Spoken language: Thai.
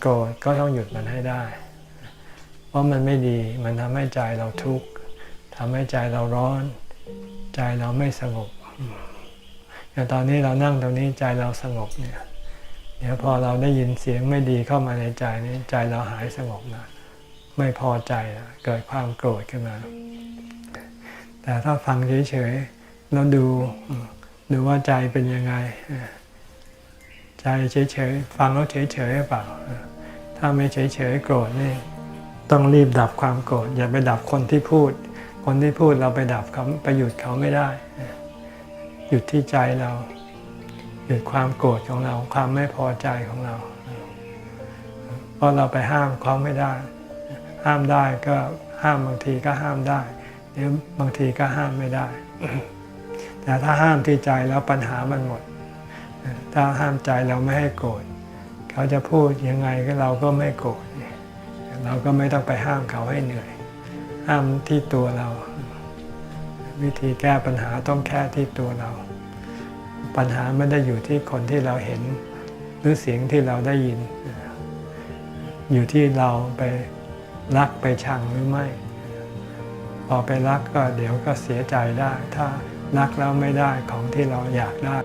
โกรธก็ต้องหยุดมันให้ได้ เพราะมันไม่ดีมันทำให้ใจเราทุกข์ทำให้ใจเราร้อน ใจเราไม่สงบอย่างตอนนี้เรานั่งตรงนี้ใจเราสงบเนี่ยเดี๋ยวพอเราได้ยินเสียงไม่ดีเข้ามาในใจนี้ใจเราหายสงบนะไม่พอใจนะเกิดความโกรธขึ้นมา แต่ถ้าฟังเฉยๆแล้วดูดูว่าใจเป็นยังไง ใจเฉยๆฟังแล้วเฉยๆหรือเปล่า ถ้าไม่เฉยๆโกรธนี่ต้องรีบดับความโกรธอย่าไปดับคนที่พูด คนที่พูดเราไปดับเขาไปหยุดเขาไม่ได้ หยุดที่ใจเรา หยุดความโกรธของเราความไม่พอใจของเรา เพราะเราไปห้ามเขาไม่ได้ ห้ามได้ก็ห้ามบางทีก็ห้ามได้หรือบางทีก็ห้ามไม่ได้ แต่ถ้าห้ามที่ใจแล้วปัญหามันหมด ถ้าห้ามใจเราไม่ให้โกรธเขาจะพูดยังไงก็เราก็ไม่โกรธเราก็ไม่ต้องไปห้ามเขาให้เหนื่อย ห้ามที่ตัวเรา วิธีแก้ปัญหาต้องแค่ที่ตัวเรา ปัญหาไม่ได้อยู่ที่คนที่เราเห็น หรือเสียงที่เราได้ยิน อยู่ที่เราไปรักไปชังหรือไม่พอไปรักก็เดี๋ยวก็เสียใจได้ ถ้ารักแล้วไม่ได้ของที่เราอยากได้